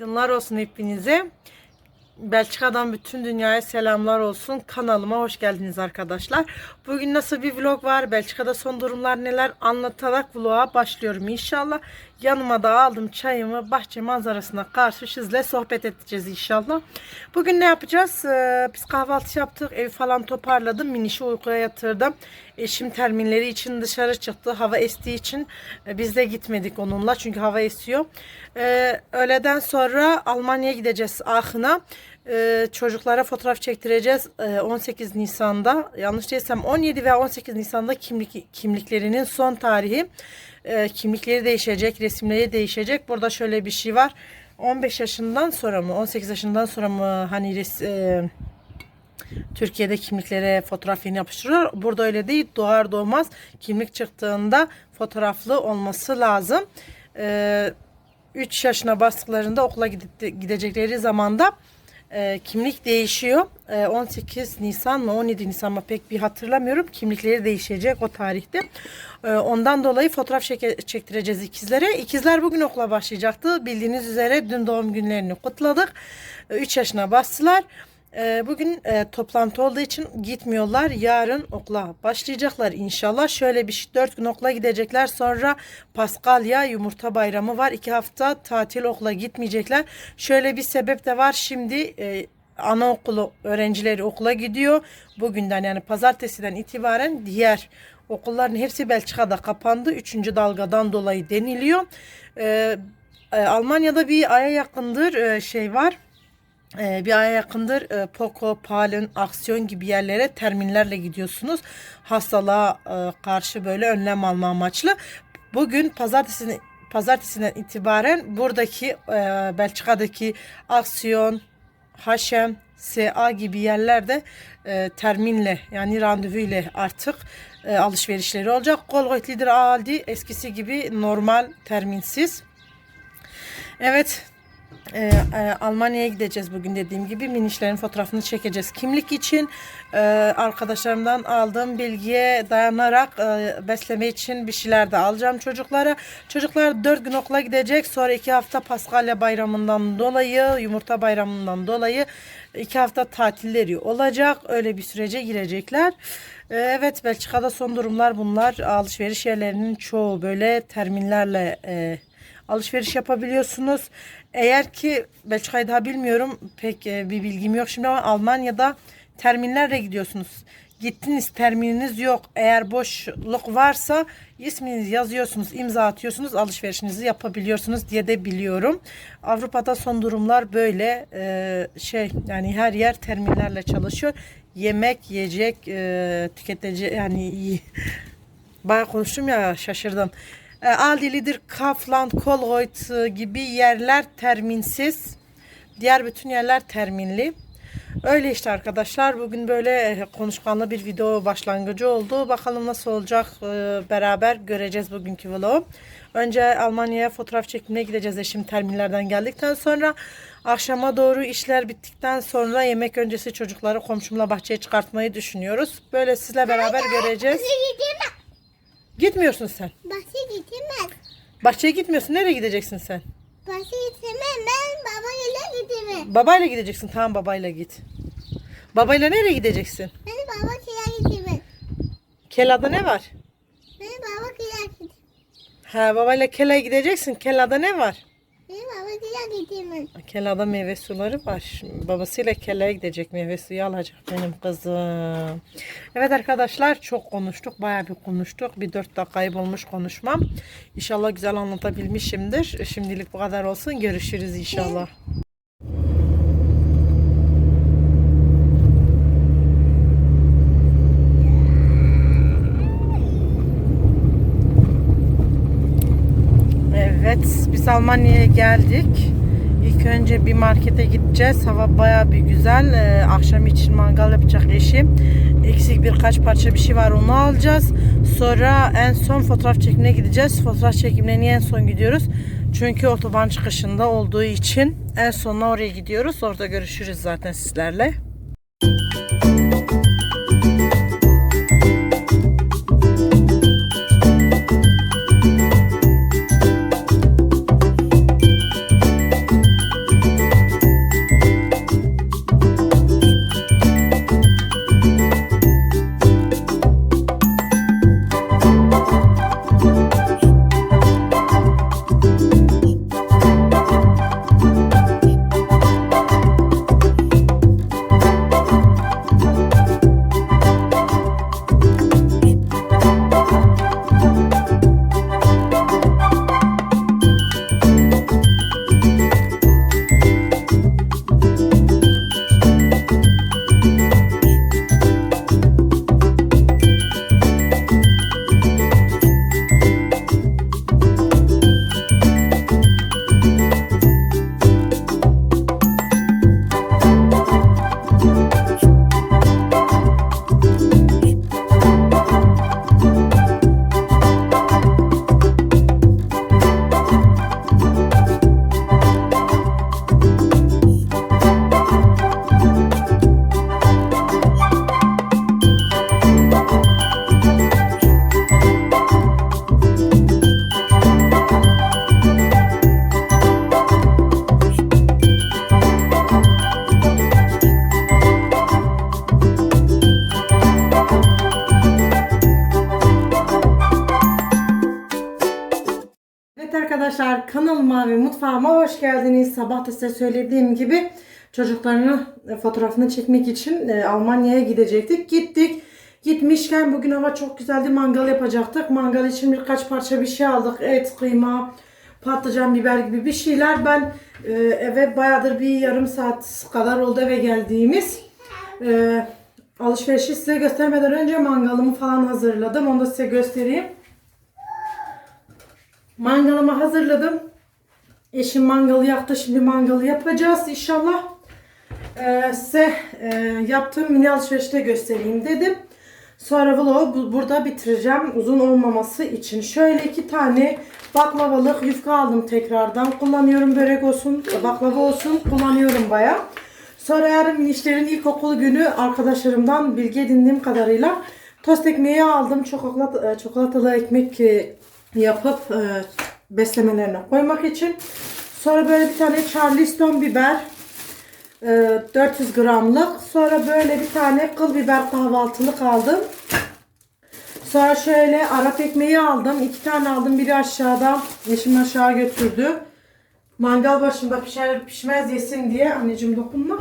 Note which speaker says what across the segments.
Speaker 1: Günaydınlar olsun hepinize. Belçika'dan bütün dünyaya selamlar olsun. Kanalıma hoş geldiniz arkadaşlar. Bugün nasıl bir vlog var? Belçika'da son durumlar neler anlatarak vloga başlıyorum inşallah. Yanıma da aldım çayımı bahçe manzarasına karşı sizle sohbet edeceğiz inşallah. Bugün ne yapacağız? Ee, biz kahvaltı yaptık. Evi falan toparladım. Minişi uykuya yatırdım. Eşim terminleri için dışarı çıktı. Hava estiği için e, biz de gitmedik onunla. Çünkü hava esiyor. Ee, öğleden sonra Almanya'ya gideceğiz Aachen'a. Ee, çocuklara fotoğraf çektireceğiz Ee, 18 Nisan'da. Yanlış değilsem 17 veya 18 Nisan'da kimlik kimliklerinin son tarihi. Ee, kimlikleri değişecek, resimleri değişecek. Burada şöyle bir şey var. 15 yaşından sonra mı, 18 yaşından sonra mı hani res, e, Türkiye'de kimliklere fotoğraf yeni yapıştırıyor. Burada öyle değil. Doğar doğmaz kimlik çıktığında fotoğraflı olması lazım. Ee, 3 yaşına bastıklarında okula gidecekleri zamanda e, kimlik değişiyor. E, 18 Nisan mı 17 Nisan mı pek bir hatırlamıyorum. Kimlikleri değişecek o tarihte. E, ondan dolayı fotoğraf çeke- çektireceğiz ikizlere. İkizler bugün okula başlayacaktı. Bildiğiniz üzere dün doğum günlerini kutladık. 3 yaşına bastılar. E, Bugün e, toplantı olduğu için gitmiyorlar. Yarın okula başlayacaklar inşallah. Şöyle bir şey, 4 gün okula gidecekler. Sonra Paskalya yumurta bayramı var. 2 hafta tatil okula gitmeyecekler. Şöyle bir sebep de var. Şimdi e, anaokulu öğrencileri okula gidiyor. Bugünden yani pazartesiden itibaren diğer okulların hepsi Belçika'da kapandı. Üçüncü dalgadan dolayı deniliyor. E, e, Almanya'da bir aya yakındır e, şey var. Ee, bir aya yakındır e, Poco, Palin, Aksiyon gibi yerlere terminlerle gidiyorsunuz. Hastalığa e, karşı böyle önlem alma amaçlı. Bugün pazartesine pazartesinden itibaren buradaki e, Belçika'daki Aksiyon, Haşem, SA gibi yerlerde e, terminle yani randevu ile artık e, alışverişleri olacak. Kolgoytlidir Aldi eskisi gibi normal terminsiz. Evet ee, e, Almanya'ya gideceğiz bugün dediğim gibi minişlerin fotoğrafını çekeceğiz. Kimlik için e, arkadaşlarımdan aldığım bilgiye dayanarak e, besleme için bir şeyler de alacağım çocuklara. Çocuklar 4 gün okula gidecek. Sonra 2 hafta Paskalya bayramından dolayı, yumurta bayramından dolayı 2 hafta tatilleri olacak. Öyle bir sürece girecekler. E, evet Belçika'da son durumlar bunlar. Alışveriş yerlerinin çoğu böyle terminlerle e, alışveriş yapabiliyorsunuz. Eğer ki Belçika'yı daha bilmiyorum pek e, bir bilgim yok şimdi ama Almanya'da terminlerle gidiyorsunuz. Gittiniz termininiz yok. Eğer boşluk varsa isminizi yazıyorsunuz, imza atıyorsunuz, alışverişinizi yapabiliyorsunuz diye de biliyorum. Avrupa'da son durumlar böyle e, şey yani her yer terminlerle çalışıyor. Yemek, yiyecek, e, tüketici yani bayağı konuştum ya şaşırdım. E, Aldilidir, Kaufland, Kolgoyt e, gibi yerler terminsiz. Diğer bütün yerler terminli. Öyle işte arkadaşlar. Bugün böyle e, konuşkanlı bir video başlangıcı oldu. Bakalım nasıl olacak e, beraber göreceğiz bugünkü vlogu. Önce Almanya'ya fotoğraf çekimine gideceğiz eşim terminlerden geldikten sonra. Akşama doğru işler bittikten sonra yemek öncesi çocukları komşumla bahçeye çıkartmayı düşünüyoruz. Böyle sizle beraber göreceğiz. Gitmiyorsun sen.
Speaker 2: Bahçe gidemez.
Speaker 1: Bahçeye gitmiyorsun. Nereye gideceksin sen?
Speaker 2: Bahçe gidemem. Ben babayla gidemem.
Speaker 1: Babayla gideceksin. Tamam babayla git. Babayla nereye gideceksin?
Speaker 2: Ben baba kıya gidemem.
Speaker 1: Kelada ne var?
Speaker 2: Ben baba kıya gidemem.
Speaker 1: Ha babayla Kela'ya gideceksin. Kelada ne var?
Speaker 2: Ben gidemem.
Speaker 1: Kelada meyve suları var. Babasıyla Kela'ya gidecek meyve suyu alacak benim kızım. Evet arkadaşlar çok konuştuk. Bayağı bir konuştuk. Bir dört dakikayı bulmuş konuşmam. İnşallah güzel anlatabilmişimdir. Şimdilik bu kadar olsun. Görüşürüz inşallah. Evet, biz Almanya'ya geldik. İlk önce bir markete gideceğiz. Hava baya bir güzel. Ee, akşam için mangal yapacak eşim. Eksik birkaç parça bir şey var onu alacağız. Sonra en son fotoğraf çekimine gideceğiz. Fotoğraf çekimine niye en son gidiyoruz? Çünkü otoban çıkışında olduğu için en sonuna oraya gidiyoruz. Orada görüşürüz zaten sizlerle. Mutfağıma hoş geldiniz. Sabah da size söylediğim gibi çocuklarını e, fotoğrafını çekmek için e, Almanya'ya gidecektik. Gittik. Gitmişken bugün hava çok güzeldi. Mangal yapacaktık. Mangal için birkaç parça bir şey aldık. Et, kıyma, patlıcan, biber gibi bir şeyler. Ben e, eve bayağıdır bir yarım saat kadar oldu eve geldiğimiz. E, alışverişi size göstermeden önce mangalımı falan hazırladım. Onu da size göstereyim. Mangalımı hazırladım. Eşim mangalı yaktı. Şimdi mangalı yapacağız inşallah. Ee, size e, yaptığım mini alışverişte göstereyim dedim. Sonra vlogu bu- burada bitireceğim. Uzun olmaması için. Şöyle iki tane baklavalık yufka aldım tekrardan. Kullanıyorum börek olsun, baklava olsun. Kullanıyorum baya. Sonra yarın minişlerin ilkokul günü arkadaşlarımdan bilgi edindiğim kadarıyla tost ekmeği aldım. Çokolat, e, çikolatalı ekmek e, yapıp e, beslemelerine koymak için. Sonra böyle bir tane Charleston biber e, 400 gramlık. Sonra böyle bir tane kıl biber kahvaltılık aldım. Sonra şöyle Arap ekmeği aldım. iki tane aldım. Biri aşağıda. Eşim aşağı götürdü. Mangal başında pişer pişmez yesin diye. Anneciğim dokunma.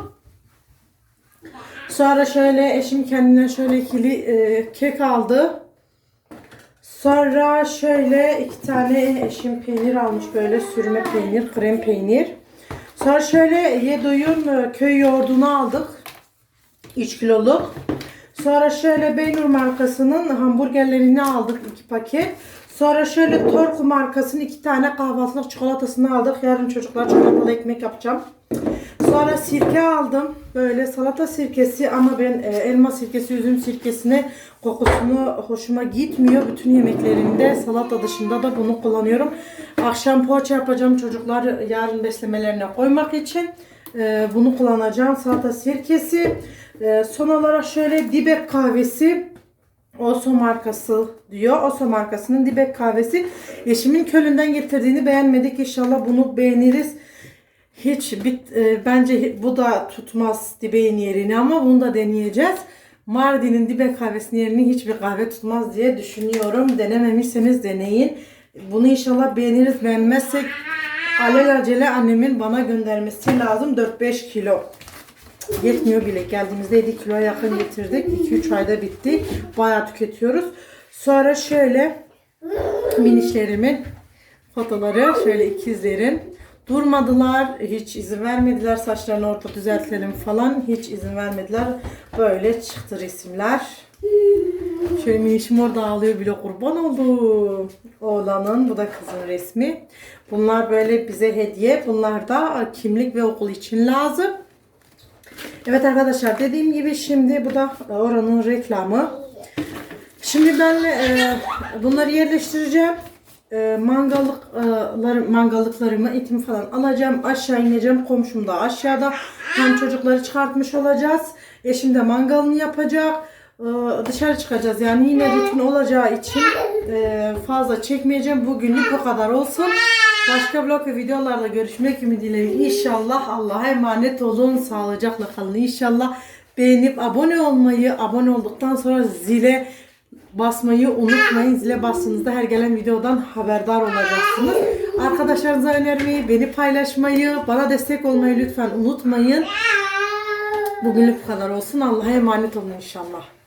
Speaker 1: Sonra şöyle eşim kendine şöyle ikili e, kek aldı. Sonra şöyle iki tane eşim peynir almış böyle sürme peynir, krem peynir. Sonra şöyle Yedo'yun e, köy yoğurdunu aldık. 3 kiloluk. Sonra şöyle Beynur markasının hamburgerlerini aldık 2 paket. Sonra şöyle Torku markasının 2 tane kahvaltılık çikolatasını aldık. Yarın çocuklar çikolatalı ekmek yapacağım. Sonra sirke aldım. Böyle salata sirkesi ama ben e, elma sirkesi, üzüm sirkesine kokusunu hoşuma gitmiyor. Bütün yemeklerimde salata dışında da bunu kullanıyorum. Akşam poğaça yapacağım çocuklar yarın beslemelerine koymak için. E, bunu kullanacağım. Salata sirkesi. E, son olarak şöyle dibek kahvesi. Oso markası diyor. Oso markasının dibek kahvesi. Eşimin Köln'den getirdiğini beğenmedik. İnşallah bunu beğeniriz. Hiç bit, e, bence bu da tutmaz dibeğin yerini ama bunu da deneyeceğiz. Mardin'in dibe kahvesinin yerini hiçbir kahve tutmaz diye düşünüyorum. Denememişseniz deneyin. Bunu inşallah beğeniriz. Beğenmezsek alelacele annemin bana göndermesi lazım. 4-5 kilo. Yetmiyor bile. Geldiğimizde 7 kiloya yakın getirdik. 2-3 ayda bitti. Bayağı tüketiyoruz. Sonra şöyle minişlerimin fotoları şöyle ikizlerim durmadılar hiç izin vermediler saçlarını orta düzeltelim falan hiç izin vermediler. Böyle çıktı resimler. Şöyle minişim orada ağlıyor bile kurban oldu oğlanın bu da kızın resmi. Bunlar böyle bize hediye bunlar da kimlik ve okul için lazım. Evet arkadaşlar dediğim gibi şimdi bu da oranın reklamı. Şimdi ben e, bunları yerleştireceğim. E, mangallıklar, mangallıklarımı, etimi falan alacağım. Aşağı ineceğim. Komşum da aşağıda. Hem çocukları çıkartmış olacağız. Eşim de mangalını yapacak. E, dışarı çıkacağız. Yani yine rutin olacağı için e, fazla çekmeyeceğim. Bugünlük bu kadar olsun. Başka vlog ve videolarda görüşmek ümidiyle inşallah Allah'a emanet olun. Sağlıcakla kalın inşallah. Beğenip abone olmayı, abone olduktan sonra zile basmayı unutmayın. Zile bastığınızda her gelen videodan haberdar olacaksınız. Arkadaşlarınıza önermeyi, beni paylaşmayı, bana destek olmayı lütfen unutmayın. Bugünlük bu kadar olsun. Allah'a emanet olun inşallah.